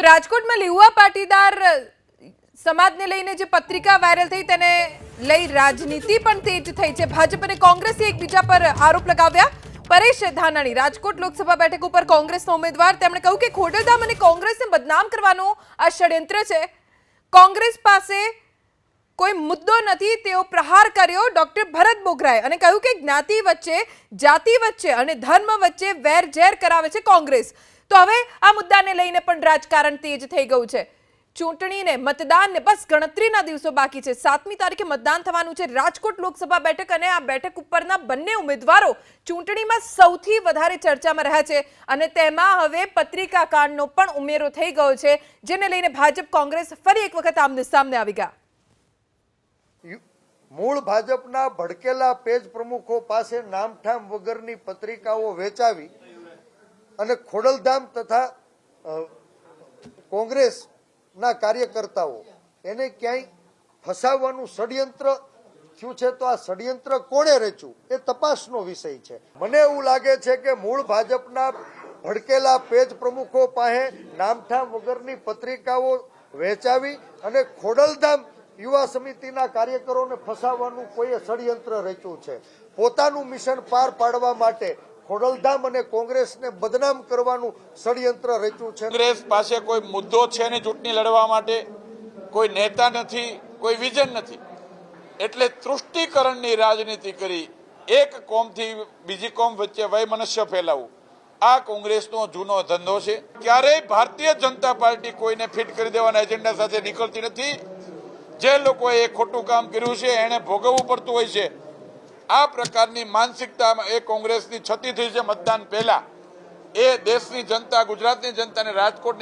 તો રાજકોટમાં લેઉવા પાટીદાર સમાજને લઈને જે પત્રિકા વાયરલ થઈ તેને લઈ રાજનીતિ પણ તેજ થઈ છે. ભાજપ અને કોંગ્રેસે એકબીજા પર આરોપ લગાવ્યા. પરેશ ધાનાણી, રાજકોટ લોકસભા બેઠક ઉપર કોંગ્રેસનો ઉમેદવાર. તેમણે કહ્યું કે ખોડલધામ અને કોંગ્રેસને બદનામ કરવાનું આ ષડયંત્ર છે. કોંગ્રેસ પાસે કોઈ મુદ્દો નથી, તેઓ પ્રહાર કર્યો ડોક્ટર ભરત બોગરાએ અને કહ્યું કે જ્ઞાતિ વચ્ચે, જાતિ વચ્ચે અને ધર્મ વચ્ચે વેર ઝેર કરાવે છે કોંગ્રેસ. તો હવે આ મુદ્દાને લઈને પણ રાજકારણ તેજ થઈ ગયું છે. ચૂંટણીને મતદાનને બસ ગણતરીના દિવસો બાકી છે. સાતમી તારીખે મતદાન થવાનું છે. રાજકોટ લોકસભા બેઠક અને આ બેઠક ઉપરના બંને ઉમેદવારો ચૂંટણીમાં સૌથી વધારે ચર્ચામાં રહ્યા છે અને તેમાં હવે પત્રિકા કાંડનો પણ ઉમેરો થઈ ગયો છે, જેને લઈને ભાજપ કોંગ્રેસ ફરી એક વખત આમને સામને આવી ગયા મૂળ ભાજપના ભડકેલા પેજ પ્રમુખો પાસે નામઠામ વગરની પત્રિકાઓ વેચાવી અને ખોડલધામ તથા કોંગ્રેસના કાર્યકર્તાઓ એને ક્યાંય ફસાવવાનું ષડયંત્ર થયું છે, તો આ ષડયંત્ર કોણે રચ્યું? એ તપાસનો વિષય છે. મને એવું લાગે છે કે મૂળ ભાજપના ભડકેલા પેજ પ્રમુખો પાસે નામઠામ વગરની પત્રિકાઓ વેચાવી અને ખોડલધામ યુવા સમિતિના કાર્યકરોને ફસાવવાનું કોઈએ ષડયંત્ર રચ્યું છે. પોતાનું મિશન પાર પાડવા માટે ખોડલધામ અને કોંગ્રેસને બદનામ કરવાનું ષડયંત્ર રચ્યું છે. કોંગ્રેસ પાસે કોઈ મુદ્દો છે ને ચૂંટણી લડવા માટે? કોઈ નેતા નથી, કોઈ વિઝન નથી. એટલે તૃષ્ટિકરણની રાજનીતિ કરી એક કોમથી બીજી કોમ વચ્ચે વૈમનસ્ય ફેલાવવું. આ કોંગ્રેસનો જૂનો ધંધો છે. ક્યારેય ભારતીય જનતા પાર્ટી કોઈને ફિટ કરી દેવાના એજન્ડા સાથે નીકળતી નથી. જે લોકોએ ખોટું કામ કર્યું છે, એને ભોગવવું પડતું હોય છે. આ પ્રકારની માનસિકતા એ કોંગ્રેસની છતી થઈ છે મતદાન પહેલા. એ દેશની જનતા, ગુજરાતની જનતાને રાજકોટની